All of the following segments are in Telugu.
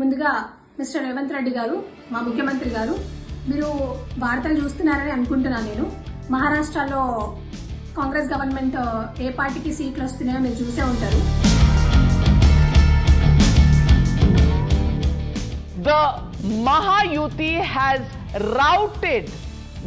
ముందుగా మిస్టర్ రేవంత్ రెడ్డి గారు మా ముఖ్యమంత్రి గారు మీరు వార్తలు చూస్తున్నారని అనుకుంటున్నాను నేను. మహారాష్ట్రలో కాంగ్రెస్ గవర్నమెంట్ ఏ పార్టీకి సీట్లు వస్తున్నాయో మీరు చూసే ఉంటారు. The Mahayuti has routed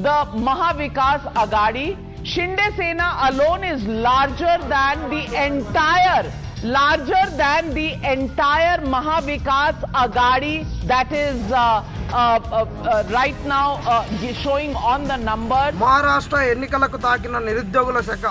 the Maha Vikas Aghadi Shinde Sena alone is larger than the entire, larger than the entire Mahavikas Agadi that is uh, uh, uh, uh, right now uh, showing on the numbers. Maharashtra ఎన్నికలకు తాకిన నిరుద్యోగుల శాఖ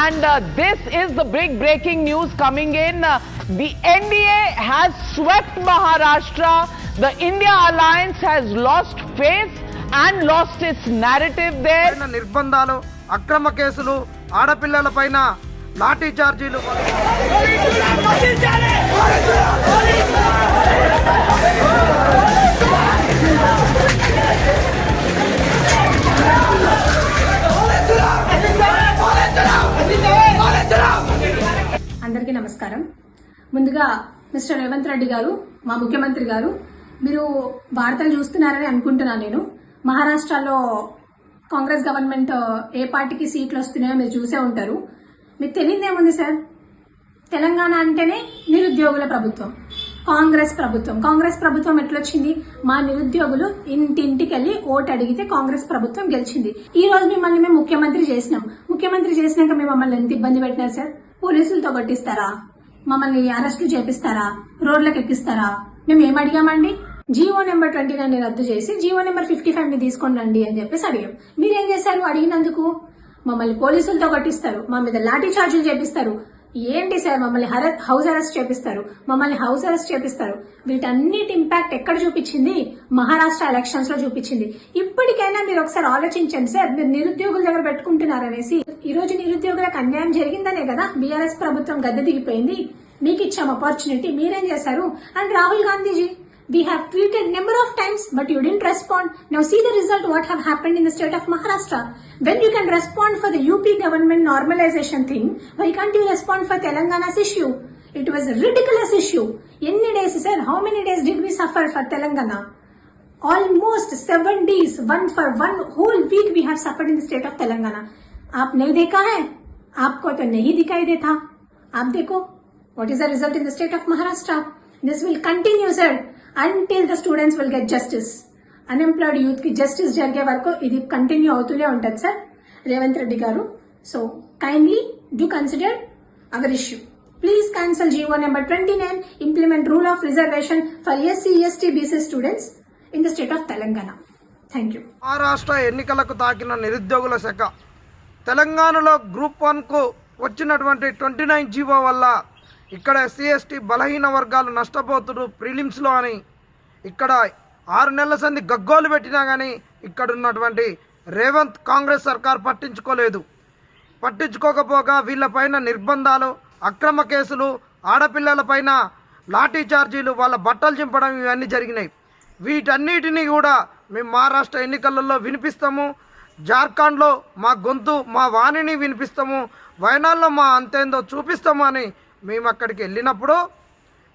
And uh, this is the big breaking news coming in. Uh, the NDA has swept Maharashtra. The India alliance has lost face and lost its narrative there. పైన నిర్బంధాలు అక్రమ కేసులు ఆడపిల్లల పైన Lathi చార్జీలు. అందరికీ నమస్కారం. ముందుగా మిస్టర్ రేవంత్ రెడ్డి గారు మా ముఖ్యమంత్రి గారు మీరు వార్తలు చూస్తున్నారని అనుకుంటున్నాను నేను. మహారాష్ట్రలో కాంగ్రెస్ గవర్నమెంట్ ఏ పార్టీకి సీట్లు వస్తున్నాయో మీరు చూసే ఉంటారు. మీకు తెలియదేముంది సార్? తెలంగాణ అంటేనే నిరుద్యోగుల ప్రభుత్వం. కాంగ్రెస్ ప్రభుత్వం. కాంగ్రెస్ ప్రభుత్వం ఎట్లొచ్చింది? మా నిరుద్యోగులు ఇంటింటికి వెళ్ళి ఓటు అడిగితే కాంగ్రెస్ ప్రభుత్వం గెలిచింది. ఈ రోజు మిమ్మల్ని మేము ముఖ్యమంత్రి చేసినాం. ముఖ్యమంత్రి చేసినాక మేము మమ్మల్ని ఎంత ఇబ్బంది పెట్టినారు సార్? పోలీసులతో కొట్టిస్తారా? మమ్మల్ని అరెస్టులు చేపిస్తారా? రోడ్లకు ఎక్కిస్తారా? మేము ఏం అడిగామండి? G O number twenty nine రద్దు చేసి జీవో నెంబర్ ఫిఫ్టీ ఫైవ్ని తీసుకోండి రండి అని చెప్పేసి అడిగాం. మీరేం చేశారు అడిగినందుకు? మమ్మల్ని పోలీసులతో కట్టిస్తారు. మా మీద లాఠీ చార్జీలు చేపిస్తారు. ఏంటి సార్ మమ్మల్ని హర హౌస్ అరెస్ట్ చేపిస్తారు? మమ్మల్ని హౌస్ అరెస్ట్ చేపిస్తారు. వీటన్నిటి ఇంపాక్ట్ ఎక్కడ చూపించింది? మహారాష్ట్ర ఎలక్షన్స్లో చూపించింది. ఇప్పటికైనా మీరు ఒకసారి ఆలోచించండి సార్. మీరు నిరుద్యోగుల దగ్గర పెట్టుకుంటున్నారనేసి ఈ రోజు నిరుద్యోగులకు అన్యాయం జరిగిందనే కదా? బీఆర్ఎస్ ప్రభుత్వం గద్దె దిగిపోయింది. మీకు ఇచ్చాం ఆపర్చునిటీ మీరేం చేశారు? And Rahul Gandhiji We have tweeted number of times, but you didn't respond. Now see the result what have happened in the state of Maharashtra. When you can respond for the UP government normalization thing, why can't you respond for Telangana's issue? It was a ridiculous issue. Any days, sir, how many days did we suffer for Telangana? Almost seven days, one for one whole week we have suffered in the state of Telangana. आप नहीं देखा है आपको तो नहीं दिखाई देता आप देखो what is the result in the state of Maharashtra. This will continue, sir, Until the students will get justice unemployed యూత్కి జస్టిస్ జరిగే వరకు ఇది కంటిన్యూ అవుతూనే ఉంటుంది sir. Revanth Reddy garu. So kindly do consider our issue please cancel GO number twenty nine implement rule of reservation for SC ST BC students in the state of Telangana thank you Maharashtra ఎన్నికలకు తాకిన నిరుద్యోగుల శాఖ. తెలంగాణలో గ్రూప్ వన్కు వచ్చినటువంటి ట్వంటీ నైన్ జీవో వల్ల ఇక్కడ ఎస్సీ ఎస్టీ బలహీన వర్గాలు నష్టపోతుడు ప్రిలిమ్స్లో అని. ఇక్కడ ఆరు నెలల సంది గగ్గోలు పెట్టినా కానీ ఇక్కడ ఉన్నటువంటి రేవంత్ కాంగ్రెస్ సర్కార్ పట్టించుకోలేదు. పట్టించుకోకపోగా వీళ్ళపైన నిర్బంధాలు అక్రమ కేసులు ఆడపిల్లలపైన లాఠీ చార్జీలు వాళ్ళ బట్టలు చింపడం ఇవన్నీ జరిగినాయి. వీటన్నిటినీ కూడా మేము మహారాష్ట్ర ఎన్నికలలో వినిపిస్తాము. జార్ఖండ్లో మా గొంతు మా వాణిని వినిపిస్తాము. వయనాల్లో మా అంతేందో చూపిస్తాము అని మేము అక్కడికి వెళ్ళినప్పుడు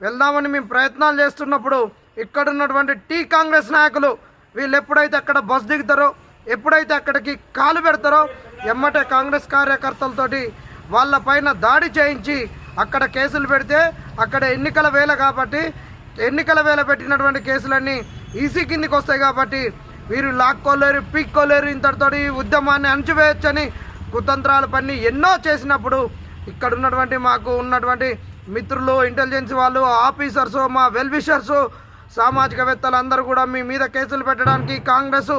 వెళ్దామని మేము ప్రయత్నాలు చేస్తున్నప్పుడు ఇక్కడ ఉన్నటువంటి టీ కాంగ్రెస్ నాయకులు వీళ్ళు ఎప్పుడైతే అక్కడ బస్ దిగుతారో ఎప్పుడైతే అక్కడికి కాలు పెడతారో ఎమ్మటే కాంగ్రెస్ కార్యకర్తలతోటి వాళ్ళ పైన దాడి చేయించి అక్కడ కేసులు పెడితే అక్కడ ఎన్నికల వేళ కాబట్టి ఎన్నికల వేళ పెట్టినటువంటి కేసులన్నీ ఈసీ కిందికి వస్తాయి కాబట్టి వీరు లాక్కోలేరు పీక్కోలేరు ఇంతటితోటి ఈ ఉద్యమాన్ని అణచివేయచ్చని కుతంత్రాలు పని ఎన్నో చేసినప్పుడు ఇక్కడ ఉన్నటువంటి మాకు ఉన్నటువంటి మిత్రులు ఇంటెలిజెన్స్ వాళ్ళు ఆఫీసర్స్ మా వెల్విషర్స్ సామాజికవేత్తలు అందరూ కూడా మీ మీద కేసులు పెట్టడానికి కాంగ్రెస్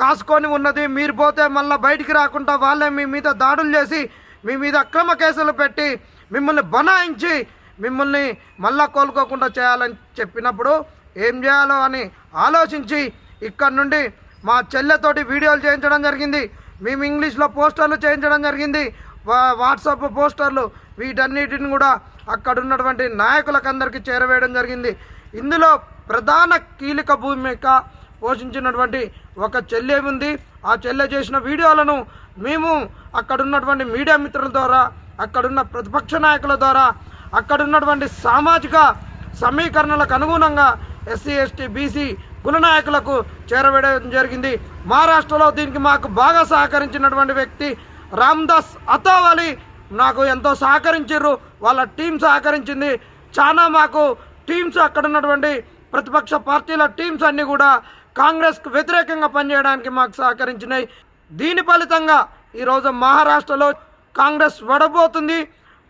కాసుకొని ఉన్నది. మీరు పోతే మళ్ళీ బయటికి రాకుండా వాళ్ళే మీ మీద దాడులు చేసి మీ మీద అక్రమ కేసులు పెట్టి మిమ్మల్ని బనాయించి మిమ్మల్ని మళ్ళా కోలుకోకుండా చేయాలని చెప్పినప్పుడు ఏం చేయాలో అని ఆలోచించి ఇక్కడ నుండి మా చెల్లెతోటి వీడియోలు చేయించడం జరిగింది. మేము ఇంగ్లీష్లో పోస్టర్లు చేయించడం జరిగింది. వాట్సాప్ పోస్టర్లు వీటన్నిటిని కూడా అక్కడ ఉన్నటువంటి నాయకులకందరికీ చేరవేయడం జరిగింది. ఇందులో ప్రధాన కీలక భూమిక పోషించినటువంటి ఒక చెల్లె ఉంది. ఆ చెల్లె చేసిన వీడియోలను మేము అక్కడున్నటువంటి మీడియా మిత్రుల ద్వారా అక్కడున్న ప్రతిపక్ష నాయకుల ద్వారా అక్కడున్నటువంటి సామాజిక సమీకరణలకు అనుగుణంగా ఎస్సీ ఎస్టీ బీసీ కుల నాయకులకు చేరవేయడం జరిగింది. మహారాష్ట్రలో దీనికి మాకు బాగా సహకరించినటువంటి వ్యక్తి రామ్దాస్ అతోవలి నాకు ఎంతో సహకరించారు వాళ్ళ టీం సహకరించింది. చాలా మాకు టీమ్స్ అక్కడ ఉన్నటువంటి ప్రతిపక్ష పార్టీల టీమ్స్ అన్నీ కూడా కాంగ్రెస్కు వ్యతిరేకంగా పనిచేయడానికి మాకు సహకరించినాయి. దీని ఫలితంగా ఈరోజు మహారాష్ట్రలో కాంగ్రెస్ వడబోతుంది.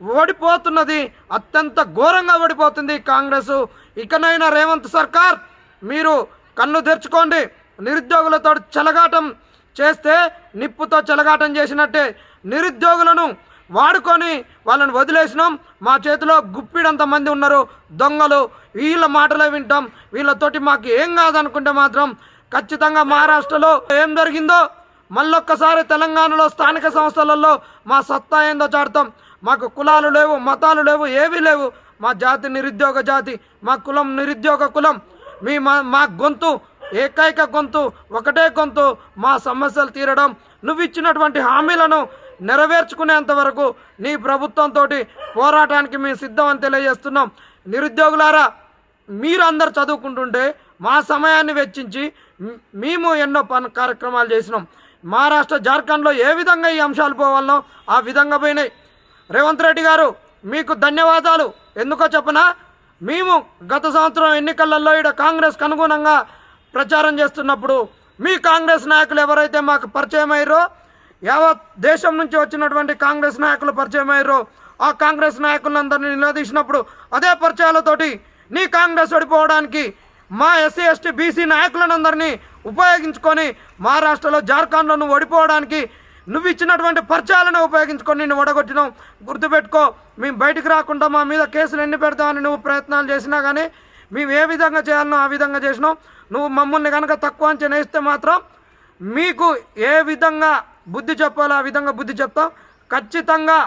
ఓడిపోతున్నది అత్యంత ఘోరంగా ఓడిపోతుంది కాంగ్రెస్. ఇకనైనా రేవంత్ సర్కార్ మీరు కన్ను తెరుచుకోండి. నిరుద్యోగులతో చెలగాటం చేస్తే నిప్పుతో చెలగాటం చేసినట్టే నిరుద్యోగులను వాడుకొని వాళ్ళని వదిలేసినాం. మా చేతిలో గుప్పిడంత మంది ఉన్నారు. దొంగలు వీళ్ళ మాటలే వింటాం. వీళ్ళతోటి మాకు ఏం కాదనుకుంటే మాత్రం ఖచ్చితంగా మహారాష్ట్రలో ఏం జరిగిందో మళ్ళొక్కసారి తెలంగాణలో స్థానిక సంస్థలలో మా సత్తా ఏందో చాడతాం మాకు కులాలు లేవు మతాలు లేవు ఏవీ లేవు. మా జాతి నిరుద్యోగ జాతి మా కులం నిరుద్యోగ కులం. మీ మా మా గొంతు ఏకైక గొంతు ఒకటే గొంతు మా సమస్యలు తీరడం. నువ్వు ఇచ్చినటువంటి హామీలను నెరవేర్చుకునేంత వరకు నీ ప్రభుత్వంతో పోరాటానికి మేము సిద్ధం అని తెలియజేస్తున్నాం. నిరుద్యోగులారా మీరు చదువుకుంటుంటే మా సమయాన్ని వెచ్చించి మేము ఎన్నో పని కార్యక్రమాలు చేసినాం. మహారాష్ట్ర జార్ఖండ్లో ఏ విధంగా ఈ అంశాలు పోవాలనో ఆ విధంగా పోయినాయి. రేవంత్ రెడ్డి గారు మీకు ధన్యవాదాలు. ఎందుకో చెప్పనా? మేము గత సంవత్సరం ఎన్నికలలో ఇక్కడ కాంగ్రెస్కి అనుగుణంగా ప్రచారం చేస్తున్నప్పుడు మీ కాంగ్రెస్ నాయకులు ఎవరైతే మాకు పరిచయం అయ్యారో యావత్ దేశం నుంచి వచ్చినటువంటి కాంగ్రెస్ నాయకులు పరిచయం అయ్యారో ఆ కాంగ్రెస్ నాయకులందరినీ నిలదీసినప్పుడు అదే పరిచయాలతోటి నీ కాంగ్రెస్ ఓడిపోవడానికి మా ఎస్సీ ఎస్టీ బీసీ నాయకులందరినీ ఉపయోగించుకొని మహారాష్ట్రలో జార్ఖండ్లో నువ్వు ఓడిపోవడానికి నువ్వు ఇచ్చినటువంటి పరిచయాలను ఉపయోగించుకొని నిన్ను ఓడగొట్టినాం. గుర్తుపెట్టుకో మేము బయటికి రాకుండా మా మీద కేసులు ఎన్ని పెడతామని నువ్వు ప్రయత్నాలు చేసినా కానీ మేము ఏ విధంగా చేయాలనో ఆ విధంగా చేసినాం. నువ్వు మమ్మల్ని కనుక తక్కువ అంచనా చేస్తే మాత్రం మీకు ఏ విధంగా బుద్ధి చెప్పాలో ఆ విధంగా బుద్ధి చెప్తాం. ఖచ్చితంగా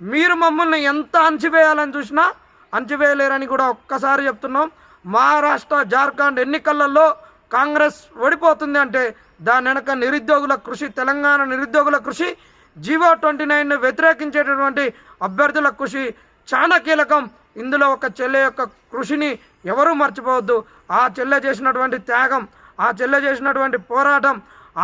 మీరు మమ్మల్ని ఎంత అంచివేయాలని చూసినా అంచివేయలేరని కూడా ఒక్కసారి చెప్తున్నాం. మహారాష్ట్ర జార్ఖండ్ ఎన్నికలలో కాంగ్రెస్ ఓడిపోతుంది అంటే దాని వెనక నిరుద్యోగుల కృషి తెలంగాణ నిరుద్యోగుల కృషి జీవో ట్వంటీ నైన్ను వ్యతిరేకించేటటువంటి అభ్యర్థుల కృషి చాలా కీలకం. ఇందులో ఒక చెల్లె యొక్క కృషిని ఎవరూ మర్చిపోవద్దు. ఆ చెల్లె చేసినటువంటి త్యాగం ఆ చెల్లె చేసినటువంటి పోరాటం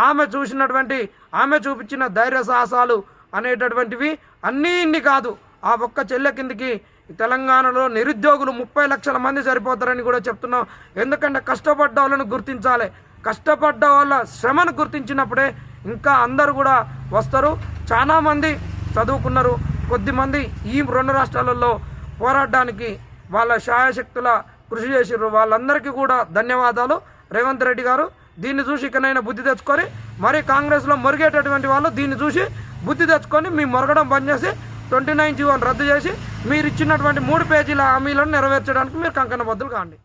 ఆమె చూసినటువంటి ఆమె చూపించిన ధైర్య సాహసాలు అనేటటువంటివి అన్నీ ఇన్ని కాదు. ఆ ఒక్క చెల్లె కిందికి ఈ తెలంగాణలో నిరుద్యోగులు ముప్పై లక్షల మంది సరిపోతారని కూడా చెప్తున్నాం. ఎందుకంటే కష్టపడ్డ వాళ్ళను గుర్తించాలి. కష్టపడ్డ వాళ్ళ శ్రమను గుర్తించినప్పుడే ఇంకా అందరూ కూడా వస్తారు. చాలామంది చదువుకున్నారు. కొద్దిమంది ఈ రెండు రాష్ట్రాలలో పోరాడడానికి వాళ్ళ శాయశక్తుల కృషి చేసిర్రు. వాళ్ళందరికీ కూడా ధన్యవాదాలు. రేవంత్ రెడ్డి గారు దీన్ని చూసి ఇకనైనా బుద్ధి తెచ్చుకొని మరి కాంగ్రెస్లో మొరిగేటటువంటి వాళ్ళు దీన్ని చూసి బుద్ధి తెచ్చుకొని మీ మొరగడం బంద్ చేసి ట్వంటీ నైన్ జీవోని రద్దు చేసి మీరు ఇచ్చినటువంటి మూడు పేజీల హామీలను నెరవేర్చడానికి మీరు కంకణబద్దులు కాండి.